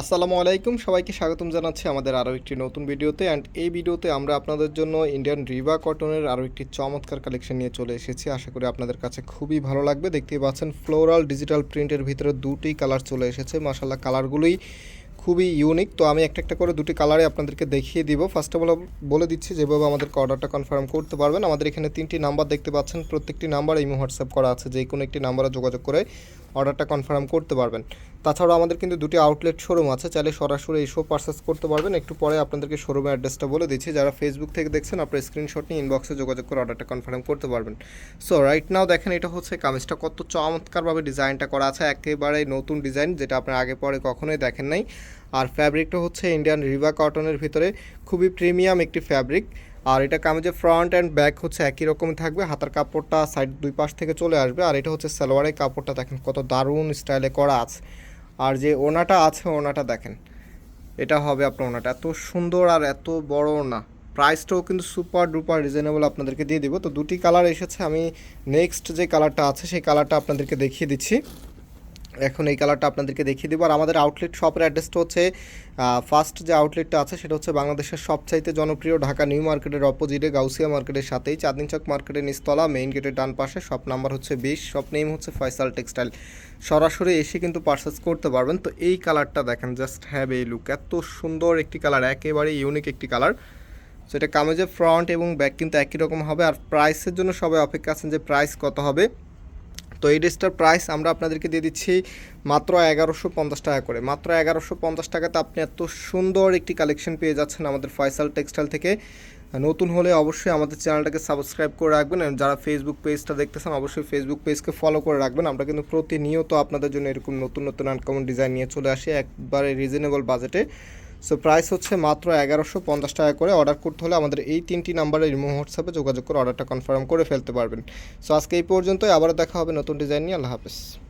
আসসালামু আলাইকুম। সবাইকে স্বাগতম জানাচ্ছি আমাদের আরও একটি নতুন ভিডিওতে। অ্যান্ড এই ভিডিওতে আমরা আপনাদের জন্য ইন্ডিয়ান রিভা কটনের আরও একটি চমৎকার কালেকশন নিয়ে চলে এসেছি। আশা করি আপনাদের কাছে খুবই ভালো লাগবে। দেখতেই পাচ্ছেন ফ্লোরাল ডিজিটাল প্রিন্টের ভিতরে দুটি কালার চলে এসেছে। মাসাল্লাহ কালারগুলোই খুবই ইউনিক তো আমি একটা একটা করে দুটি কালারে আপনাদেরকে দেখিয়ে দিব। ফার্স্ট অফ অল বলে দিচ্ছি, যেভাবে আমাদেরকে অর্ডারটা কনফার্ম করতে পারবেন। আমাদের এখানে তিনটি নাম্বার দেখতে পাচ্ছেন। প্রত্যেকটি নাম্বার এই হোয়াটসঅ্যাপ করা আছে। যে কোনো একটি নাম্বারে যোগাযোগ করে অর্ডারটা কনফার্ম করতে পারবেন। তাছাড়াও আমাদের কিন্তু দুটি আউটলেট শোরুম আছে, চাইলে সরাসরি এসেও পারচেস করতে পারবেন। একটু পরে আপনাদেরকে শোরুমের অ্যাড্রেসটা বলে দিচ্ছি। যারা ফেসবুক থেকে দেখছেন, আপনার স্ক্রিনশট নিয়ে ইনবক্সে যোগাযোগ করে অর্ডারটা কনফার্ম করতে পারবেন। সো রাইট নাও দেখেন, এটা হচ্ছে কামিজটা। কত চমৎকারভাবে ডিজাইনটা করা আছে। একেবারে নতুন ডিজাইন যেটা আপনার আগে পরে কখনোই দেখেন নাই। আর ফ্যাব্রিকটা হচ্ছে ইন্ডিয়ান রিভা কটনের ভিতরে। খুবই প্রিমিয়াম একটি ফ্যাব্রিক আর এটা কামিজের ফ্রন্ট অ্যান্ড ব্যাক হচ্ছে একই রকমই থাকবে। হাতার কাপড়টা সাইড দুই পাশ থেকে চলে আসবে। আর এটা হচ্ছে সালোয়ারের কাপড়টা, দেখেন কত দারুণ স্টাইলে করা আছে। আর যে ওনাটা আছে, ওনাটা দেখেন। এটা হবে আপনার ওনাটা। এত সুন্দর আর এত বড় না প্রাইসটাও কিন্তু সুপার ডুপার রিজনেবল আপনাদেরকে দিয়ে দিব। তো দুটি কালার এসেছে। আমি নেক্সট যে কালারটা আছে, সেই কালারটা আপনাদেরকে দেখিয়ে দিচ্ছি। এখন এই কালারটা আপনাদেরকে দেখিয়ে দেবো। আর আমাদের আউটলেট শপের অ্যাড্রেসটা হচ্ছে ফার্স্ট যে আউটলেটটা আছে সেটা হচ্ছে বাংলাদেশের সবচাইতে জনপ্রিয় ঢাকা নিউ মার্কেটের অপোজিটে গাউসিয়া মার্কেটের সাথেই চাঁদনি চক মার্কেটের নিস্তলা মেইন গেটের ডান পাশে শপ নাম্বার হচ্ছে বিশ শপ নেম হচ্ছে ফয়সাল টেক্সটাইল সরাসরি এসে কিন্তু পারচেস করতে পারবেন। তো এই কালারটা দেখেন জাস্ট হ্যাভ এই লুক এত সুন্দর একটি কালার একেবারে ইউনিক একটি কালার সেটা কামেজের ফ্রন্ট এবং ব্যাক কিন্তু একই রকম হবে। আর প্রাইসের জন্য সবাই অপেক্ষা আছেন যে প্রাইস কত হবে। তো এই ড্রেসটার প্রাইস আমরা আপনাদেরকে দিয়ে দিচ্ছি মাত্র এগারোশো পঞ্চাশ টাকা করে। মাত্র এগারোশো পঞ্চাশ টাকাতে আপনি এত সুন্দর একটি কালেকশন পেয়ে যাচ্ছেন আমাদের ফয়সাল টেক্সটাইল থেকে। নতুন হলে অবশ্যই আমাদের চ্যানেলটাকে সাবস্ক্রাইব করে রাখবেন যারা ফেসবুক পেজটা দেখতেছেন, অবশ্যই ফেসবুক পেজকে ফলো করে রাখবেন। আমরা কিন্তু প্রতিনিয়ত আপনাদের জন্য এরকম নতুন নতুন আনকমন ডিজাইন নিয়ে চলে আসি, একবারে রিজনেবল বাজেটে সো প্রাইস হচ্ছে মাত্র এগারোশো পঞ্চাশ টাকা করে। অর্ডার করতে হলে আমাদের এই তিনটি নাম্বারে রিমো হোয়াটসঅ্যাপে যোগাযোগ করে অর্ডারটা কনফার্ম করে ফেলতে পারবেন। সো আজকে এই পর্যন্তই। আবারও দেখা হবে নতুন ডিজাইন নিয়ে। আল্লাহ হাফেজ।